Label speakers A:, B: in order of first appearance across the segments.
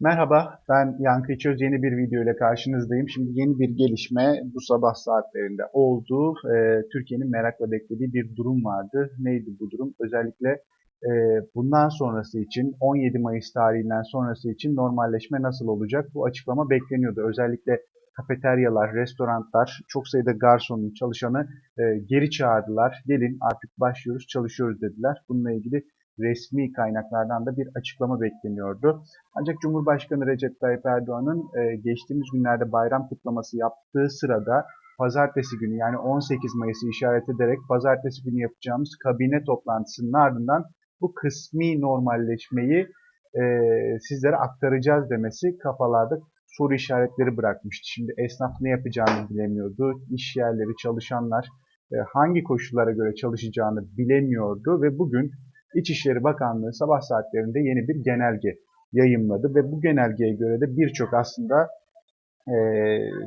A: Merhaba, ben Yankı İçöz. Yeni bir video ile karşınızdayım. Şimdi yeni bir gelişme bu sabah saatlerinde oldu. Ee, Türkiye'nin merakla beklediği bir durum vardı. Neydi bu durum? Özellikle e, bundan sonrası için, 17 Mayıs tarihinden sonrası için normalleşme nasıl olacak? Bu açıklama bekleniyordu. Özellikle kafeteryalar, restoranlar, çok sayıda garsonun çalışanı e, geri çağırdılar. Gelin artık başlıyoruz, çalışıyoruz dediler. Bununla ilgili resmi kaynaklardan da bir açıklama bekleniyordu. Ancak Cumhurbaşkanı Recep Tayyip Erdoğan'ın e, geçtiğimiz günlerde bayram kutlaması yaptığı sırada pazartesi günü yani 18 Mayıs'ı işaret ederek pazartesi günü yapacağımız kabine toplantısının ardından bu kısmi normalleşmeyi e, sizlere aktaracağız demesi kafalarda soru işaretleri bırakmıştı. Şimdi esnaf ne yapacağını bilemiyordu. İş yerleri, çalışanlar e, hangi koşullara göre çalışacağını bilemiyordu ve bugün İçişleri Bakanlığı sabah saatlerinde yeni bir genelge yayımladı ve bu genelgeye göre de birçok aslında e,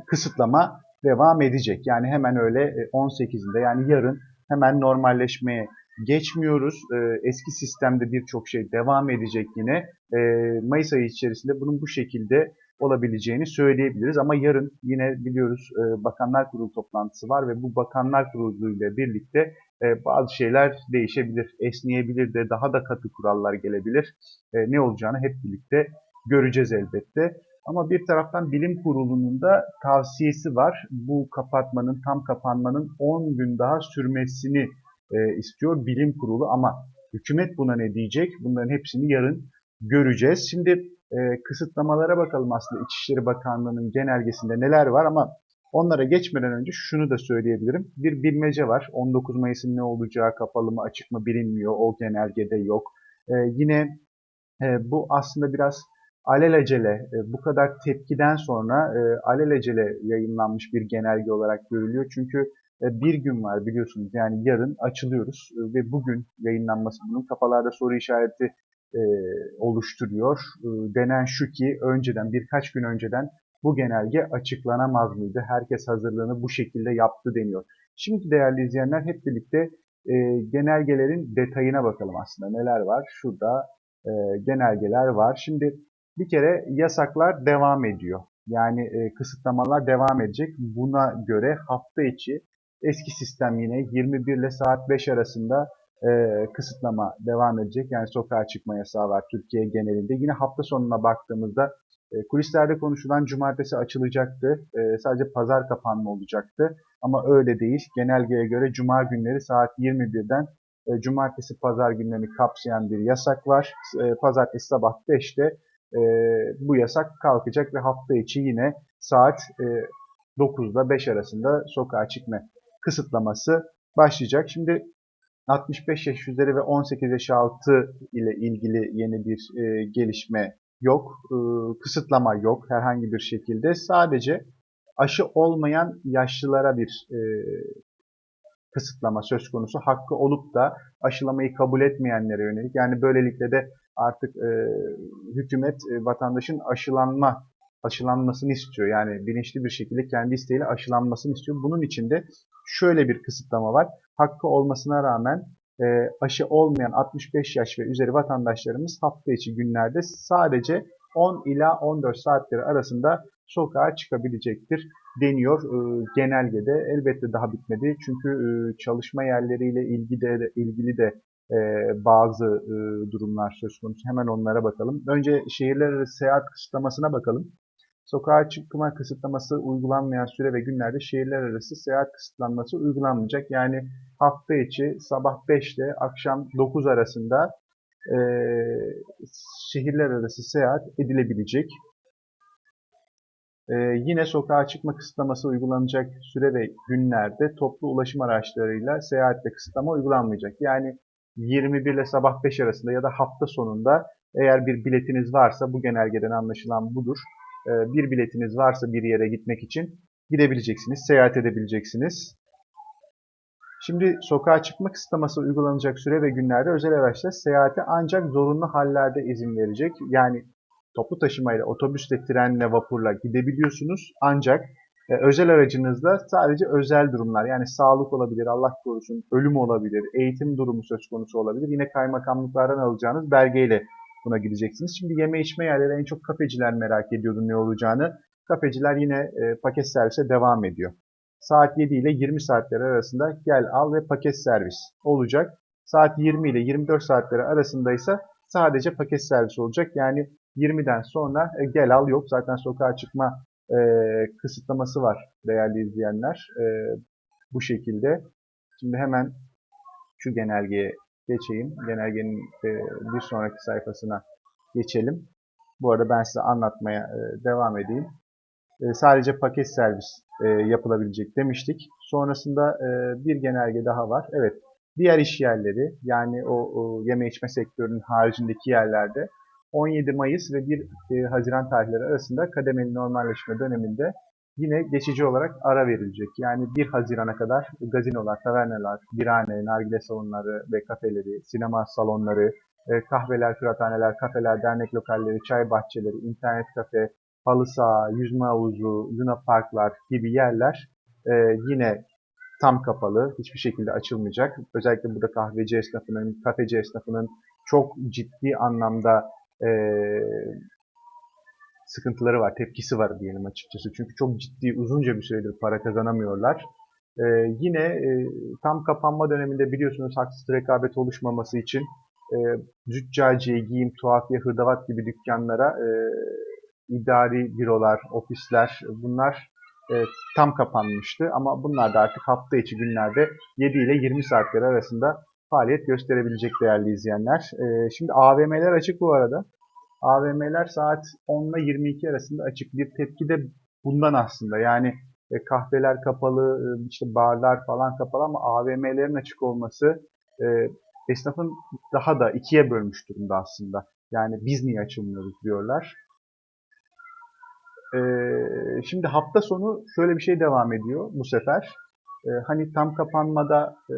A: kısıtlama devam edecek. Yani hemen öyle 18'inde yani yarın hemen normalleşmeye geçmiyoruz. E, eski sistemde birçok şey devam edecek yine. E, Mayıs ayı içerisinde bunun bu şekilde olabileceğini söyleyebiliriz. Ama yarın yine biliyoruz e, Bakanlar Kurulu toplantısı var ve bu Bakanlar Kurulu ile birlikte e, bazı şeyler değişebilir, esneyebilir de daha da katı kurallar gelebilir. E, ne olacağını hep birlikte göreceğiz elbette. Ama bir taraftan bilim kurulunun da tavsiyesi var. Bu kapatmanın, tam kapanmanın 10 gün daha sürmesini e, istiyor bilim kurulu ama hükümet buna ne diyecek? Bunların hepsini yarın göreceğiz. Şimdi e, kısıtlamalara bakalım aslında İçişleri Bakanlığı'nın genelgesinde neler var ama onlara geçmeden önce şunu da söyleyebilirim. Bir bilmece var. 19 Mayıs'ın ne olacağı kapalı mı açık mı bilinmiyor. O genelgede yok. E, yine e, bu aslında biraz alelacele e, bu kadar tepkiden sonra e, alelacele yayınlanmış bir genelge olarak görülüyor. Çünkü bir gün var biliyorsunuz yani yarın açılıyoruz e, ve bugün yayınlanması bunun kafalarda soru işareti e, oluşturuyor. E, denen şu ki önceden birkaç gün önceden bu genelge açıklanamaz mıydı? Herkes hazırlığını bu şekilde yaptı deniyor. Şimdi değerli izleyenler hep birlikte e, genelgelerin detayına bakalım aslında. Neler var? Şurada e, genelgeler var. Şimdi bir kere yasaklar devam ediyor. Yani e, kısıtlamalar devam edecek. Buna göre hafta içi eski sistem yine 21 ile saat 5 arasında e, kısıtlama devam edecek. Yani sokağa çıkma yasağı var Türkiye genelinde. Yine hafta sonuna baktığımızda e, kulislerde konuşulan cumartesi açılacaktı. E, sadece pazar kapanma olacaktı. Ama öyle değil. Genelgeye göre cuma günleri saat 21'den e, cumartesi pazar günlerini kapsayan bir yasak var. E, pazartesi sabah 5'te e, bu yasak kalkacak ve hafta içi yine saat e, 9'da 5 arasında sokağa çıkma kısıtlaması başlayacak. Şimdi 65 yaş üzeri ve 18 yaş altı ile ilgili yeni bir e, gelişme yok. E, kısıtlama yok herhangi bir şekilde. Sadece aşı olmayan yaşlılara bir e, kısıtlama söz konusu. Hakkı olup da aşılamayı kabul etmeyenlere yönelik. Yani böylelikle de artık e, hükümet e, vatandaşın aşılanma aşılanmasını istiyor. Yani bilinçli bir şekilde kendi isteğiyle aşılanmasını istiyor. Bunun için de şöyle bir kısıtlama var. Hakkı olmasına rağmen e, aşı olmayan 65 yaş ve üzeri vatandaşlarımız hafta içi günlerde sadece 10 ila 14 saatleri arasında sokağa çıkabilecektir deniyor e, genelgede. Elbette daha bitmedi. Çünkü e, çalışma yerleriyle ilgili de, ilgili de e, bazı e, durumlar söz konusu. Hemen onlara bakalım. Önce şehirler arası seyahat kısıtlamasına bakalım. Sokağa çıkma kısıtlaması uygulanmayan süre ve günlerde şehirler arası seyahat kısıtlanması uygulanmayacak. Yani hafta içi sabah 5 ile akşam 9 arasında e, şehirler arası seyahat edilebilecek. E, yine sokağa çıkma kısıtlaması uygulanacak süre ve günlerde toplu ulaşım araçlarıyla seyahatte kısıtlama uygulanmayacak. Yani 21 ile sabah 5 arasında ya da hafta sonunda eğer bir biletiniz varsa bu genelgeden anlaşılan budur. Bir biletiniz varsa bir yere gitmek için gidebileceksiniz, seyahat edebileceksiniz. Şimdi sokağa çıkma kısıtlaması uygulanacak süre ve günlerde özel araçla seyahate ancak zorunlu hallerde izin verecek. Yani toplu taşımayla, otobüsle, trenle, vapurla gidebiliyorsunuz. Ancak e, özel aracınızda sadece özel durumlar yani sağlık olabilir, Allah korusun, ölüm olabilir, eğitim durumu söz konusu olabilir. Yine kaymakamlıklardan alacağınız belgeyle buna gideceksiniz. Şimdi yeme içme yerleri en çok kafeciler merak ediyordu ne olacağını. Kafeciler yine e, paket servise devam ediyor. Saat 7 ile 20 saatleri arasında gel al ve paket servis olacak. Saat 20 ile 24 saatleri arasında ise sadece paket servis olacak. Yani 20'den sonra e, gel al yok. Zaten sokağa çıkma e, kısıtlaması var değerli izleyenler. E, bu şekilde. Şimdi hemen şu genelgeye geçeyim. Genelgenin e, bir sonraki sayfasına geçelim. Bu arada ben size anlatmaya e, devam edeyim. E, sadece paket servis yapılabilecek demiştik. Sonrasında bir genelge daha var. Evet, diğer iş yerleri yani o, yeme içme sektörünün haricindeki yerlerde 17 Mayıs ve 1 e, Haziran tarihleri arasında kademeli normalleşme döneminde yine geçici olarak ara verilecek. Yani 1 Haziran'a kadar gazinolar, taverneler, birane, nargile salonları ve kafeleri, sinema salonları, e, kahveler, kıraathaneler, kafeler, dernek lokalleri, çay bahçeleri, internet kafe, halı saha, yüzme havuzu, luna parklar gibi yerler e, yine tam kapalı, hiçbir şekilde açılmayacak. Özellikle burada kahveci esnafının, kafeci esnafının çok ciddi anlamda e, sıkıntıları var, tepkisi var diyelim açıkçası. Çünkü çok ciddi, uzunca bir süredir para kazanamıyorlar. E, yine e, tam kapanma döneminde biliyorsunuz haksız rekabet oluşmaması için e, züccaciye, giyim, tuhafiye, hırdavat gibi dükkanlara e, idari bürolar, ofisler bunlar e, tam kapanmıştı. Ama bunlar da artık hafta içi günlerde 7 ile 20 saatler arasında faaliyet gösterebilecek değerli izleyenler. E, şimdi AVM'ler açık bu arada. AVM'ler saat 10 ile 22 arasında açık. Bir tepki de bundan aslında. Yani e, kahveler kapalı, e, işte barlar falan kapalı ama AVM'lerin açık olması e, esnafın daha da ikiye bölmüş durumda aslında. Yani biz niye açılmıyoruz diyorlar. Ee, şimdi hafta sonu şöyle bir şey devam ediyor bu sefer. Ee, hani tam kapanmada e,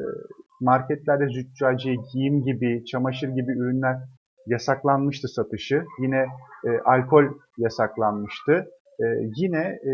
A: marketlerde züccaciye, giyim gibi, çamaşır gibi ürünler yasaklanmıştı satışı. Yine e, alkol yasaklanmıştı. E, yine e,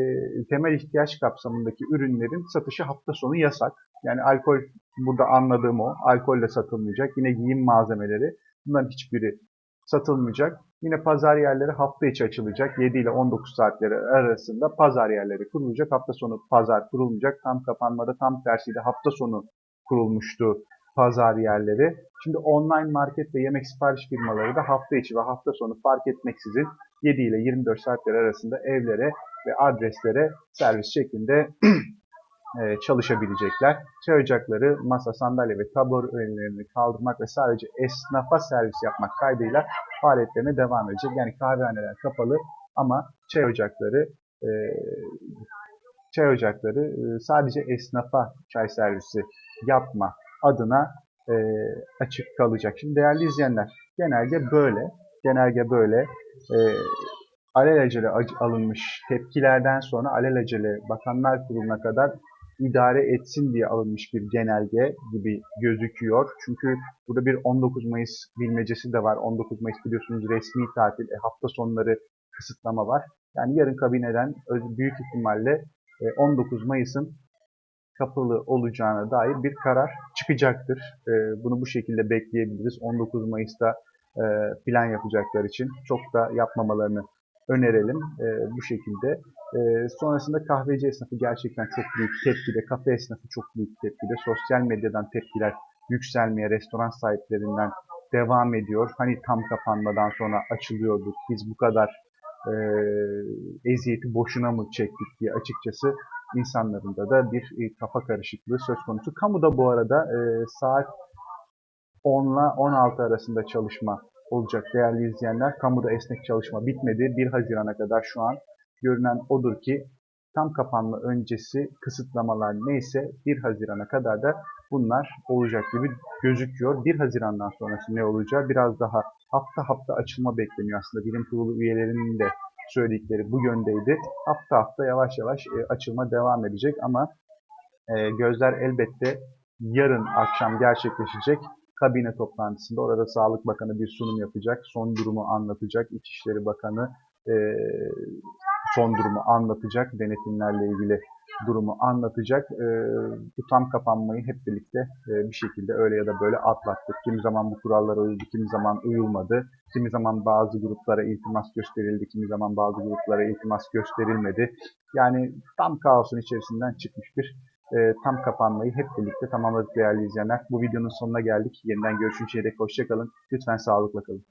A: temel ihtiyaç kapsamındaki ürünlerin satışı hafta sonu yasak. Yani alkol burada anladığım o. Alkolle satılmayacak. Yine giyim malzemeleri. Bunların hiçbiri satılmayacak. Yine pazar yerleri hafta içi açılacak. 7 ile 19 saatleri arasında pazar yerleri kurulacak. Hafta sonu pazar kurulmayacak. Tam kapanmada tam tersiyle hafta sonu kurulmuştu pazar yerleri. Şimdi online market ve yemek sipariş firmaları da hafta içi ve hafta sonu fark etmeksizin 7 ile 24 saatler arasında evlere ve adreslere servis şeklinde e, çalışabilecekler. Çay ocakları, masa, sandalye ve tablo önlerini kaldırmak ve sadece esnafa servis yapmak kaydıyla faaliyetlerine devam edecek. Yani kahvehaneler kapalı ama çay ocakları e, çay ocakları e, sadece esnafa çay servisi yapma adına e, açık kalacak. Şimdi değerli izleyenler, genelge böyle. Genelge böyle. E, alelacele alınmış tepkilerden sonra alelacele Bakanlar Kurulu'na kadar idare etsin diye alınmış bir genelge gibi gözüküyor. Çünkü burada bir 19 Mayıs bilmecesi de var. 19 Mayıs biliyorsunuz resmi tatil, e, hafta sonları kısıtlama var. Yani yarın kabineden büyük ihtimalle 19 Mayıs'ın kapalı olacağına dair bir karar çıkacaktır. E, bunu bu şekilde bekleyebiliriz. 19 Mayıs'ta e, plan yapacaklar için çok da yapmamalarını önerelim e, bu şekilde. E, sonrasında kahveci esnafı gerçekten çok büyük tepkide, kafe esnafı çok büyük tepkide, sosyal medyadan tepkiler yükselmeye, restoran sahiplerinden devam ediyor. Hani tam kapanmadan sonra açılıyorduk, biz bu kadar e, eziyeti boşuna mı çektik diye açıkçası insanlarında da bir e, kafa karışıklığı söz konusu. Kamuda bu arada e, saat 10 ile 16 arasında çalışma olacak değerli izleyenler. Kamuda esnek çalışma bitmedi. 1 Haziran'a kadar şu an görünen odur ki tam kapanma öncesi kısıtlamalar neyse 1 Haziran'a kadar da bunlar olacak gibi gözüküyor. 1 Haziran'dan sonrası ne olacağı biraz daha hafta hafta açılma bekleniyor aslında. Bilim kurulu üyelerinin de söyledikleri bu yöndeydi. Hafta hafta yavaş yavaş e, açılma devam edecek ama e, gözler elbette yarın akşam gerçekleşecek kabine toplantısında orada Sağlık Bakanı bir sunum yapacak, son durumu anlatacak, İçişleri Bakanı e, son durumu anlatacak denetimlerle ilgili durumu anlatacak. E, bu tam kapanmayı hep birlikte e, bir şekilde öyle ya da böyle atlattık. Kimi zaman bu kurallara uyuldu, kimi zaman uyulmadı. Kimi zaman bazı gruplara iltimas gösterildi, kimi zaman bazı gruplara iltimas gösterilmedi. Yani tam kaosun içerisinden çıkmış bir e, tam kapanmayı hep birlikte tamamladık değerli izleyenler. Bu videonun sonuna geldik. Yeniden görüşünceye dek hoşçakalın. Lütfen sağlıkla kalın.